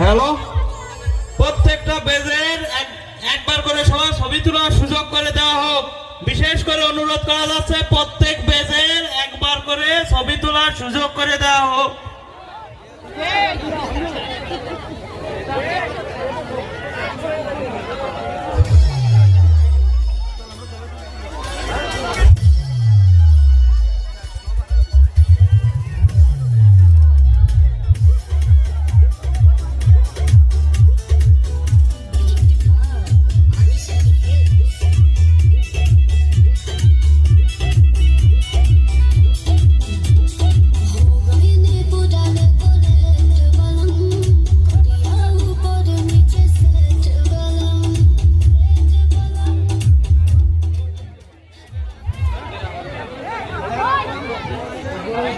Hello? প্রত্যেকটা বেজের এক- একবার করে সবার ছবি তোলার সুযোগ করে দেওয়া হোক। বিশেষ করে অনুরোধ করা যাচ্ছে, প্রত্যেক বেজের একবার করে ছবি তোলার সুযোগ করে দেওয়া হোক।